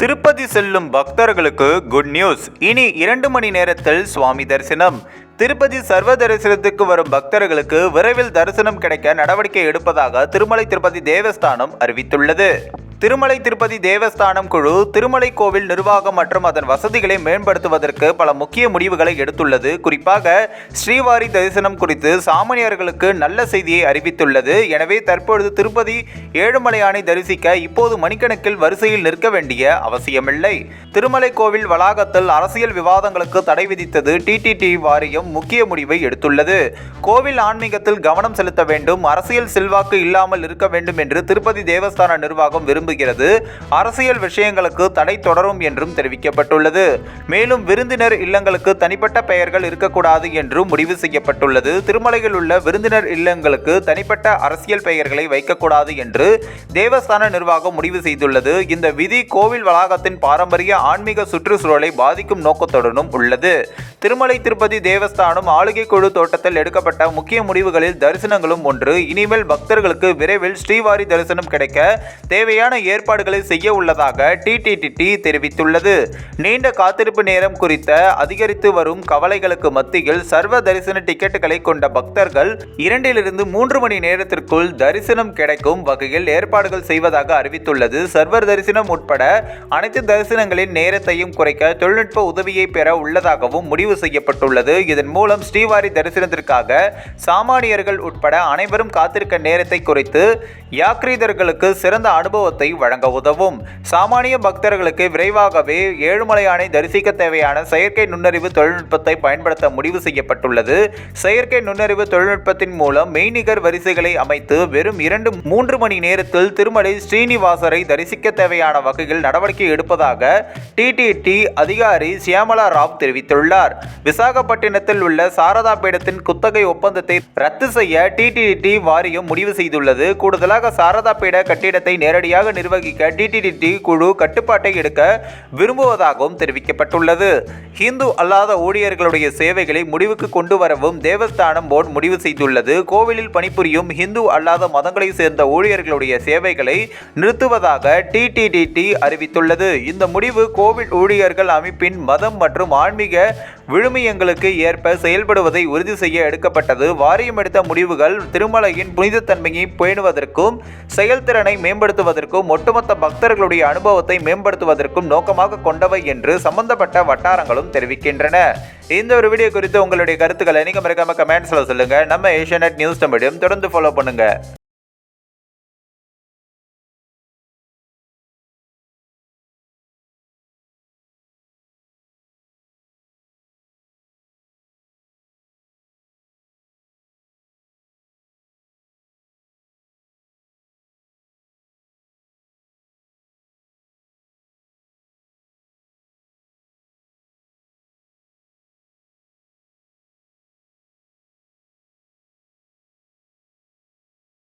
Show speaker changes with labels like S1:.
S1: திருப்பதி செல்லும் பக்தர்களுக்கு good news இனி இரண்டு மணி நேரத்தில் சுவாமி தரிசனம். திருப்பதி சர்வ தரிசனத்துக்கு வரும் பக்தர்களுக்கு விரைவில் தரிசனம் கிடைக்க நடவடிக்கை எடுப்பதாக திருமலை திருப்பதி தேவஸ்தானம் அறிவித்துள்ளது. திருமலை திருப்பதி தேவஸ்தானம் குழு திருமலை கோவில் நிர்வாகம் மற்றும் அதன் வசதிகளை மேம்படுத்துவதற்கு பல முக்கிய முடிவுகளை எடுத்துள்ளது. குறிப்பாக ஸ்ரீவாரி தரிசனம் குறித்து சாமானியர்களுக்கு நல்ல செய்தியை அறிவித்துள்ளது. எனவே தற்பொழுது திருப்பதி ஏழுமலையானை தரிசிக்க இப்போது மணிக்கணக்கில் வரிசையில் நிற்க வேண்டிய அவசியமில்லை. திருமலை கோவில் வளாகத்தில் அரசியல் விவாதங்களுக்கு தடை விதித்தது டிடிடி வாரியம் முக்கிய முடிவை எடுத்துள்ளது. கோவில் ஆன்மீகத்தில் கவனம் செலுத்த வேண்டும். அரசியல் செல்வாக்கு இல்லாமல் இருக்க வேண்டும் என்று திருப்பதி தேவஸ்தான நிர்வாகம் விரும்புகிறது. அரசியல் விஷயங்களுக்கு தடை தொடரும் என்றும் தெரிவிக்கப்பட்டுள்ளது. மேலும் விருந்தினர் இல்லங்களுக்கு தனிப்பட்ட பெயர்கள் இருக்கக்கூடாது என்றும் முடிவு செய்யப்பட்டுள்ளது. திருமலையில் உள்ள விருந்தினர் இல்லங்களுக்கு தனிப்பட்ட அரசியல் பெயர்களை வைக்கக்கூடாது என்று தேவஸ்தான நிர்வாகம் முடிவு செய்துள்ளது. இந்த விதி கோவில் வளாகத்தின் பாரம்பரிய ஆன்மீக சுற்றுச்சூழலை பாதிக்கும் நோக்கத்துடனும் உள்ளது. திருமலை திருப்பதி தேவஸ்தானம் ஆளுகை குழு தோட்டத்தில் எடுக்கப்பட்ட முக்கிய முடிவுகளில் தரிசனங்களும் ஒன்று. இனிமேல் பக்தர்களுக்கு விரைவில் ஸ்ரீவாரி தரிசனம் கிடைக்க தேவையான ஏற்பாடுகளை செய்ய உள்ளதாக டிடிடிடி தெரிவித்துள்ளது. நீண்ட காத்திருப்பு நேரம் குறித்த அதிகரித்து வரும் கவலைகளுக்கு மத்தியில் சர்வ தரிசன டிக்கெட்டுகளை கொண்ட பக்தர்கள் இரண்டிலிருந்து மூன்று மணி நேரத்திற்குள் தரிசனம் கிடைக்கும் வகையில் ஏற்பாடுகள் செய்வதாக அறிவித்துள்ளது. சர்வர் தரிசனம் உட்பட அனைத்து தரிசனங்களின் நேரத்தையும் குறைக்க தொழில்நுட்ப உதவியை பெற உள்ளதாகவும் முடிவு செய்யப்பட்டுள்ளது. இதன் மூலம் ஸ்ரீவாரி தரிசனத்திற்காக சாமானியர்கள் உட்பட அனைவரும் காத்திருக்க நேரத்தை குறைத்து யாக்ரீதர்களுக்கு சிறந்த அனுபவத்தை வழங்க உதவும். சாமானிய பக்தர்களுக்கு விரைவாகவே ஏழுமலையானை தரிசிக்க தேவையான செயற்கை நுண்ணறிவு தொழில்நுட்பத்தை பயன்படுத்த முடிவு செய்யப்பட்டுள்ளது. செயற்கை நுண்ணறிவு தொழில்நுட்பத்தின் மூலம் மெய்நிகர் வரிசைகளை அமைத்து வெறும் இரண்டு மூன்று மணி நேரத்தில் திருமலை ஸ்ரீனிவாசரை தரிசிக்க தேவையான வகையில் நடவடிக்கை எடுப்பதாக டிடிடி அதிகாரி சியாமலா ராவ் தெரிவித்துள்ளார். விசாகப்பட்டினத்தில் உள்ள சாரதா பீடத்தின் குத்தகை ஒப்பந்தத்தை ரத்து செய்ய டிடிடி வாரியம் முடிவு செய்துள்ளது. கூடுதலாக சாரதா பீட கட்டிடத்தை நேரடியாக நிர்வகிக்க டிடிடி குழு கட்டுப்பாட்டை எடுக்க விரும்புவதாகவும் தெரிவிக்கப்பட்டுள்ளது. ஹிந்து அல்லாத ஊழியர்களுடைய சேவைகளை முடிவுக்கு கொண்டு வரவும் தேவஸ்தானம் போர்டு முடிவு செய்துள்ளது. கோவிலில் பணிபுரியும் ஹிந்து அல்லாத மதங்களை சேர்ந்த ஊழியர்களுடைய சேவைகளை நிறுத்துவதாக டிடிடிடி அறிவித்துள்ளது. இந்த முடிவு கோவில் ஊழியர்கள் அமைப்பின் மதம் மற்றும் ஆன்மீக விழுமியங்களுக்கு ஏற்ப செயல்படுவதை உறுதி செய்ய எடுக்கப்பட்டது. வாரியம் எடுத்த முடிவுகள் திருமலையின் புனிதத்தன்மையை பேணுவதற்கும் செயல்திறனை மேம்படுத்துவதற்கும் ஒட்டுமொத்த பக்தர்களுடைய அனுபவத்தை மேம்படுத்துவதற்கும் நோக்கமாக கொண்டவை என்று சம்பந்தப்பட்ட வட்டாரங்களும் தெரிவிக்கின்றன. இந்த ஒரு வீடியோ குறித்து உங்களுடைய கருத்துக்களை நீங்கள் மறக்காம கமெண்ட்ஸில் சொல்லுங்கள் நம்ம ஏஷியா நியூஸ் தமிழையும் தொடர்ந்து ஃபாலோ பண்ணுங்கள்